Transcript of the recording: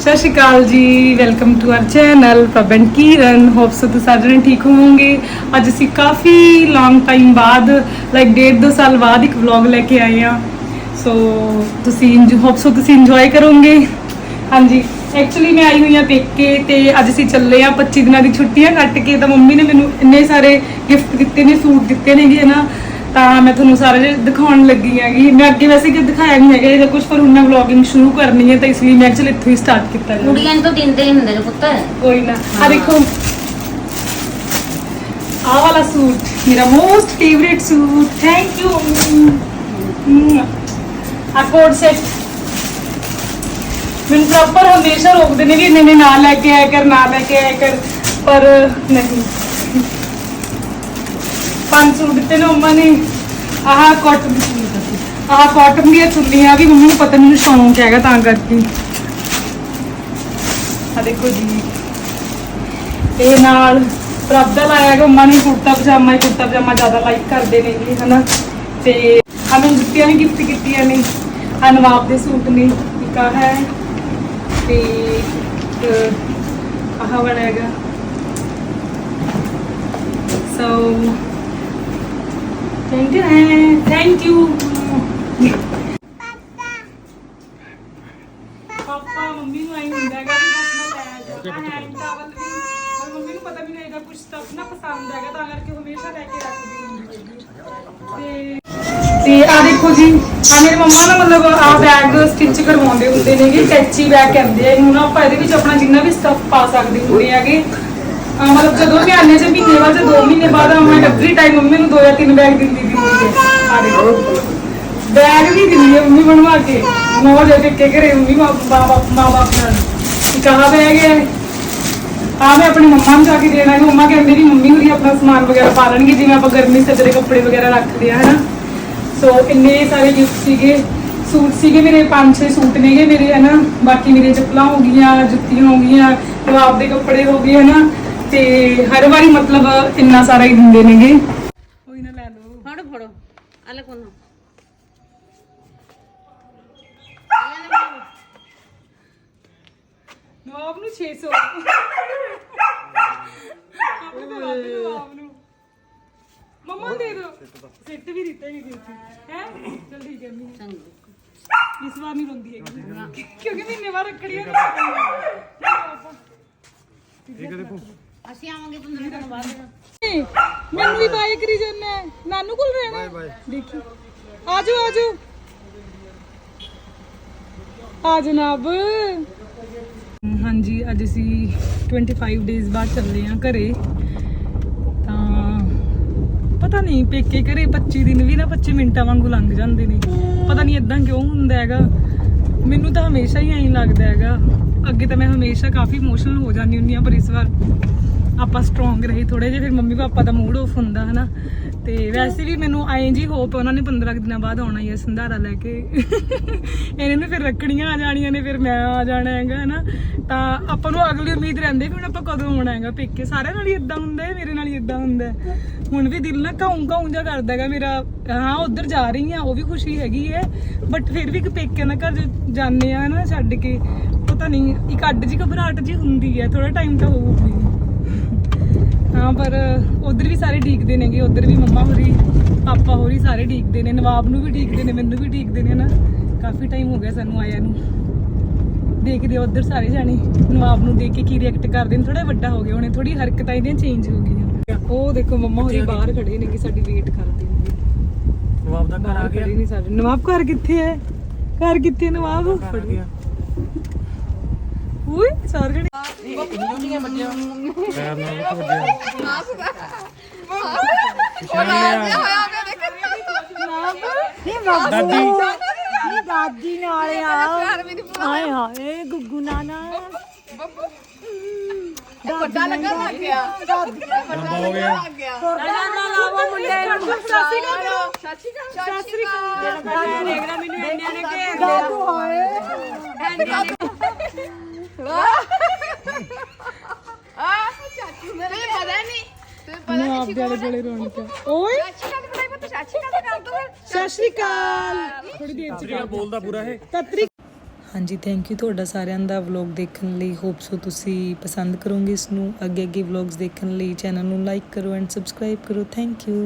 ਸਤਿ ਸ਼੍ਰੀ ਅਕਾਲ ਜੀ welcome to our channel ਪ੍ਰਬਨ ਕੀਰਨ ਹੋਪ ਸੋ ਤੁਸੀਂ ਸਾਰੇ ਜਣੇ ਠੀਕ ਹੋਵੋਗੇ। ਅੱਜ ਅਸੀਂ ਕਾਫੀ ਲੌਂਗ ਟਾਈਮ ਬਾਅਦ ਲਾਈਕ ਡੇਢ ਦੋ ਸਾਲ ਬਾਅਦ ਇੱਕ ਵਲੌਗ ਲੈ ਕੇ ਆਏ ਆ ਸੋ ਤੁਸੀਂ ਹੋਪ ਸੋ ਤੁਸੀਂ ਇੰਜੋਏ ਕਰੋਗੇ। ਹਾਂਜੀ ਐਕਚੁਅਲੀ ਮੈਂ ਆਈ ਹੋਈ ਆ ਪੇਕੇ ਤੇ ਅੱਜ ਅਸੀਂ ਚੱਲੇ ਆ 25 ਦਿਨਾਂ ਦੀ ਛੁੱਟੀਆਂ ਕੱਟ ਕੇ ਤਾਂ ਮੰਮੀ ਨੇ ਮੈਨੂੰ ਇੰਨੇ ਸਾਰੇ ਗਿਫਟ ਦਿੱਤੇ ਨੇ, ਸੂਟ ਦਿੱਤੇ ਨੇਗੇ ਨਾ। ਤਾਂ ਮੈਂ ਤੁਹਾਨੂੰ ਸਾਰੇ ਜਿਹੇ ਦਿਖਾਉਣ ਲੱਗੀ ਹੈਗੀ ਮੈਂ ਅੱਗੇ ਵੈਸੇ ਕਿ ਦਿਖਾਇਆ ਨਹੀਂ ਹੈਗਾ ਇਹਦਾ ਕੁਝ ਪਰ ਹੁਣ ਮੈਂ ਵਲੌਗਿੰਗ ਸ਼ੁਰੂ ਕਰਨੀ ਹੈ ਤਾਂ ਇਸ ਲਈ ਮੈਂ ਐਕਚੁਅਲੀ ਇੱਥੋਂ ਹੀ ਸਟਾਰਟ ਕੀਤਾ ਜੀ ਕੁੜੀਆਂ ਨੂੰ ਤਾਂ ਦਿੰਦੇ ਹੀ ਹੁੰਦੇ ਨੇ ਪੁੱਤ। ਕੋਈ ਨਾ। ਆ ਦੇਖੋ। ਆਹ ਵਾਲਾ ਸੂਟ ਮੇਰਾ most favourite suit. Thank you ਆ ਕੋਡ ਸੈਟ ਮੈਨੂੰ ਪ੍ਰੋਪਰ ਹਮੇਸ਼ਾ ਰੋਕਦੇ ਨੇ ਵੀ ਇੰਨੇ ਨੇ ਨਾ ਲੈ ਕੇ ਆਇਆ ਕਰ ਨਾ ਲੈ ਕੇ ਆਇਆ ਕਰ ਪਰ ਨਹੀਂ। ਪੰਜ ਸੂਟ ਦਿੱਤੇ ਨੇ ਮੰਮਾ ਨੇ। ਆਹ ਕਾਟਨ ਆਹ ਕਾਟਨ ਦੀਆਂ ਚੁੰਨੀਆਂ ਵੀ ਮੰਮੀ ਨੂੰ ਪਤਾ ਮੈਨੂੰ ਸ਼ੌਂਕ ਹੈਗਾ ਤਾਂ ਕਰਕੇ। ਆ ਦੇਖੋ ਜੀ। ਇਹ ਨਾਲ ਪ੍ਰਭ ਦਾ ਲਾਇਆ ਹੈਗਾ ਮੰਮਾ ਨੇ ਕੁੜਤਾ ਪਜਾਮਾ ਹੀ ਕੁੜਤਾ ਪਜਾਮਾ ਜ਼ਿਆਦਾ ਲਾਈਕ ਕਰਦੇ ਨੇ ਜੀ, ਹਨਾ। ਤੇ ਆ ਮੈਨੂੰ ਜੁੱਤੀਆਂ ਵੀ ਗਿਫਟ ਕੀਤੀਆਂ ਨੇ। ਆ ਨਵਾਬ ਦੇ ਸੂਟ ਨੇ, ਇੱਕ ਹੈ। ਤੇ ਆਹ ਵਾਲਾ ਹੈਗਾ। So thank you thank you papa, mummy ਨੂੰ ਆਈ ਹੁੰਦਾ ਹੈਗਾ ਵੀ ਬਸ ਮੈਂ ਲੈ ਜਾ ਟਾਵਲ ਵੀ ਪਰ ਮੰਮੀ ਨੂੰ ਪਤਾ ਵੀ ਨਹੀਂ ਇਹਦਾ ਕੁਝ ਸਟਫ ਨਾ ਪਸੰਦ ਹੈਗਾ, ਤਾਂ ਕਰਕੇ ਹਮੇਸ਼ਾ ਲੈ ਕੇ ਰੱਖਦੀ ਹੁੰਦੀ ਤੇ ਤੇ ਆ ਦੇਖੋ ਜੀ ਆ ਮੇਰੇ ਮੰਮਾ ਨਾ ਮਤਲਬ ਆ ਬੈਗ ਸਟਿਚ ਕਰਵਾਉਂਦੇ ਹੁੰਦੇ ਨੇਗੇ ਕੈਚੀ ਬੈਗ ਕਹਿੰਦੇ ਆ। ਇਹਨੂੰ ਨਾ ਆਪਾਂ ਇਹਦੇ ਵਿੱਚ ਆਪਣਾ ਜਿੰਨਾ ਵੀ ਸਟਫ ਪਾ ਸਕਦੇ ਹੁੰਦੇ ਹੈਗੇ। ਆ ਮਤਲਬ ਜਦੋਂ ਵੀ ਆਨੇ ਚ ਮਹੀਨੇ ਬਾਅਦ, ਜਾਂ ਦੋ ਮਹੀਨੇ ਬਾਅਦ ਆ ਮੈਂ ਐਵਰੀ ਟਾਈਮ ਮੰਮੀ ਨੂੰ ਦੋ ਜਾਂ ਤਿੰਨ ਬੈਗ ਦਿੰਦੀ ਦੀ ਹੁੰਦੀ ਹੈ ਆ ਦੇਖੋ ਬੈਗ ਵੀ ਦਿੰਦੀ ਹੈ ਮੰਮੀ ਬਣਵਾ ਕੇ। ਨੋ ਜੇ ਟਿੱਕੇ ਘਰੇ ਮੰਮੀ, ਮਾਂ ਬਾਪ ਮਾਂ, ਬਾਪ ਨਾਲ। ਇੱਕ ਆਹ ਬੈਗ ਹੈ ਆ ਮੈਂ ਆਪਣੀ ਮੰਮਾ ਨੂੰ ਜਾ ਕੇ ਦੇਣਾ ਹੈ ਮੰਮਾ ਕਹਿੰਦੇ ਵੀ ਮੰਮੀ ਹੋਰੀ ਆਪਣਾ ਸਮਾਨ ਵਗੈਰਾ ਪਾ ਲੈਣਗੇ, ਜਿਵੇਂ ਆਪਾਂ ਗਰਮੀ ਸੇ ਦੇ ਕੱਪੜੇ ਵਗੈਰਾ ਰੱਖਦੇ ਆ, ਹਨਾ। ਸੋ ਇੰਨੇ ਸਾਰੇ ਗਿਫਟ ਸੀਗੇ। ਸੂਟ ਸੀਗੇ ਮੇਰੇ, ਪੰਜ ਛੇ ਸੂਟ ਨੇਗੇ ਮੇਰੇ, ਹਨਾ। ਬਾਕੀ ਮੇਰੇ ਚੱਪਲਾਂ ਹੋ ਗਈਆਂ, ਜੁੱਤੀਆਂ ਹੋ ਗਈਆਂ ਨਵਾਬ ਦੇ ਕੱਪੜੇ ਹੋ ਗਏ, ਹਨਾ। ਤੇ ਹਰ ਵਾਰੀ ਮਤਲਬ ਇੰਨਾ ਸਾਰਾ ਹੀ ਦਿੰਦੇ ਨੇਗੇ। ਕੋਈ ਨਾ ਲੈ ਲਓ। ਫੜੋ ਫੜੋ। ਅਲੇ ਕੋਲ ਨਵਾਬ ਨੂੰ 600 ਆਪਣੇ ਤਾਂ ਵੱਧ ਨਵਾਬ ਨੂੰ। ਮੰਮਾ ਦੇ ਦਿਓ ਸਿੱਟ ਵੀ ਦਿੱਤੇ ਨਹੀਂ ਦਿੱਤੀ ਹੈ? ਚਲ ਠੀਕ ਹੈ ਮੀ ਚੰਗਾ। ਇਸ ਵਾਰ ਨਹੀਂ ਰੋਂਦੀ ਹੈਗੀ। ਕਿਉਂਕਿ ਮਹੀਨੇ ਬਾਅਦ ਰੱਖੜੀਆਂ ਨਹੀਂ ਅਸੀਂ ਆਵਾਂਗੇ 15 ਦਿਨ ਬਾਅਦ। ਮੈਨੂੰ ਵੀ ਬਾਏ ਕਰੀ ਜਾਂਦਾ ਨਾਨੂ ਕੋਲ ਰਹਿਣਾ ਦੇਖੀ। ਆਜੋ ਆਜੋ। ਆ ਜਨਾਬ ਹਾਂਜੀ ਅੱਜ ਅਸੀਂ 25 ਡੇਜ਼ ਬਾਅਦ ਚੱਲੇ ਆ ਘਰੇ। ਤਾਂ ਪਤਾ ਨਹੀਂ ਪੇਕੇ ਘਰੇ 25 ਦਿਨ ਵੀ ਨਾ 25 ਮਿੰਟਾਂ ਵਾਂਗੂ ਲੰਘ ਜਾਂਦੇ ਨੇ। ਪਤਾ ਨਹੀਂ ਇਦਾਂ ਕਿਉਂ ਹੁੰਦਾ ਹੈਗਾ। ਮੈਨੂੰ ਤਾਂ ਹਮੇਸ਼ਾ ਹੀ ਐਂ ਲੱਗਦਾ ਹੈਗਾ। ਅੱਗੇ ਤਾਂ ਮੈਂ ਹਮੇਸ਼ਾ ਕਾਫੀ ਇਮੋਸ਼ਨਲ ਹੋ ਜਾਂਦੀ ਹੁੰਦੀ ਆ ਪਰ ਇਸ ਵਾਰ ਆਪਾਂ ਸਟਰੋਂਗ ਰਹੇ ਥੋੜੇ ਜਿਹਾ, ਫਿਰ ਮੰਮੀ ਪਾਪਾ ਦਾ ਮੂਡ ਆਫ ਹੁੰਦਾ, ਹਨਾ? ਤੇ ਵੈਸੇ ਵੀ ਮੈਨੂੰ ਆਏ ਜੀ ਹੋਪ ਉਹਨਾਂ ਨੇ 15 ਕੁ ਦਿਨਾਂ ਬਾਅਦ ਆਉਣਾ ਹੀ ਹੈ, ਸੰਧਾਰਾ ਲੈ ਕੇ। ਇਹਨਾਂ ਨੇ ਫਿਰ ਰੱਖੜੀਆਂ ਆ ਜਾਣੀਆਂ ਨੇ, ਫਿਰ ਮੈਂ ਆ ਜਾਣਾ ਹੈਗਾ, ਹਨਾ? ਤਾਂ ਆਪਾਂ ਨੂੰ ਅਗਲੀ ਉਮੀਦ ਰਹਿੰਦੀ ਵੀ ਹੁਣ ਆਪਾਂ ਕਦੋਂ ਆਉਣਾ ਹੈਗਾ ਪੇਕੇ। ਸਾਰਿਆਂ ਨਾਲ ਹੀ ਇਦਾਂ ਹੁੰਦਾ ਹੈ, ਮੇਰੇ ਨਾਲ ਹੀ ਇਦਾਂ ਹੁੰਦਾ ਹੁਣ ਵੀ ਦਿਲ ਨਾ ਕਾਉਂ ਕਾਉਂ ਜਿਹਾ ਕਰਦਾ ਹੈਗਾ, ਮੇਰਾ, ਹਾਂ, ਉਧਰ ਜਾ ਰਹੀ ਆ ਉਹ ਵੀ ਖੁਸ਼ੀ ਹੈਗੀ ਹੈ ਬਟ ਫਿਰ ਵੀ ਇੱਕ ਪੇਕਿਆਂ ਦਾ ਘਰ ਜੋ ਜਾਂਦੇ ਆ ਨਾ ਛੱਡ ਕੇ। ਪਤਾ ਨਹੀਂ, ਇੱਕ ਅੱਡ ਜੀ ਘਬਰਾਹਟ ਜੀ ਹੁੰਦੀ ਹੈ ਥੋੜਾ ਟਾਈਮ ਤਾਂ ਹੋਊਗੀ ਹਾਂ ਪਰ ਉਧਰ ਵੀ ਸਾਰੇ ਢੀਕਦੇ ਨੇਗੇ ਉਧਰ ਵੀ ਮੰਮਾ ਹੋਰੀ ਪਾਪਾ ਹੋਰੀ ਸਾਰੇ ਢੀਕਦੇ ਨੇ ਨਵਾਬ ਨੂੰ ਵੀ ਢੀਕਦੇ ਨੇ ਮੈਨੂੰ ਵੀ ਢੀਕਦੇ ਨੇ ਨਾ। ਕਾਫੀ ਟਾਈਮ ਹੋ ਗਿਆ ਸਾਨੂੰ ਆਇਆ ਨੂੰ। ਦੇਖਦੇ ਉਧਰ ਸਾਰੇ ਜਾਣੇ ਨਵਾਬ ਨੂੰ ਦੇਖ ਕੇ ਕੀ ਰਿਐਕਟ ਕਰਦੇ ਨੇ। ਥੋੜਾ ਵੱਡਾ ਹੋ ਗਿਆ ਉਹਨੇ ਥੋੜੀ ਹਰਕਤਾਂ ਇਹਦੀਆਂ ਚੇਂਜ ਹੋ ਗਈਆਂ। ਉਹ ਦੇਖੋ ਮੰਮਾ ਹੋਰੀ ਬਾਹਰ ਖੜੇ ਨੇ ਕਿ ਸਾਡੀ ਵੇਟ ਕਰਦੇ ਨੇ। ਨਵਾਬ ਦਾ ਘਰ ਆ ਗਿਆ। ਨਹੀਂ ਸਾਡੇ ਨਵਾਬ ਘਰ ਕਿੱਥੇ ਹੈ? ਘਰ ਕਿੱਥੇ ਨਵਾਬ? ਆ ਗਿਆ। ਓਏ ਸਾਰੇ ਜਣੇ ਪੈਰ ਨਾਲ ਉੱਠ ਵੱਜਿਆ ਦਾਦੀ ਦਾਦੀ ਨਾਲ ਆ। ਹਾਏ ਹਾਏ ਗੁੱਗੂ ਨਾਨਾ ਵੱਡਾ ਲੱਗਾ ਲੱਗ ਗਿਆ। ਬੰਦਾ ਹੋ ਗਿਆ ਲਾਵਾ ਮੁੰਡੇ ਨੂੰ। ਸਾਸੀ ਕਾ ਸਾਸੀ ਕਾ ਸਾਸੀ ਕਾ ਦੇਖਣਾ ਮੈਨੂੰ ਇੰਨਿਆਂ ਨੇ ਘੇਰ ਦਾਦੂ ਹਾਏ। ਆ ਨਹੀਂ ਦੇ ਆਲੇ ਦੁਆਲੇ ਰੌਣਕ ਹੈ। ਓਏ। ਸਤਿ ਸ਼੍ਰੀ ਅਕਾਲ ਥੋੜੀ ਦੇਰ ਚ ਬੋਲਦਾ ਪੂਰਾ ਇਹ। ਹਾਂਜੀ ਥੈਂਕ ਯੂ ਤੁਹਾਡਾ ਸਾਰਿਆਂ ਦਾ ਵਲੌਗ ਦੇਖਣ ਲਈ। ਹੋਪ ਸੋ ਤੁਸੀਂ ਪਸੰਦ ਕਰੋਗੇ ਇਸ ਨੂੰ। ਅੱਗੇ ਅੱਗੇ ਵਲੌਗਸ ਦੇਖਣ ਲਈ ਚੈਨਲ ਨੂੰ ਲਾਈਕ ਕਰੋ ਐਂਡ ਸਬਸਕ੍ਰਾਈਬ ਕਰੋ। Thank you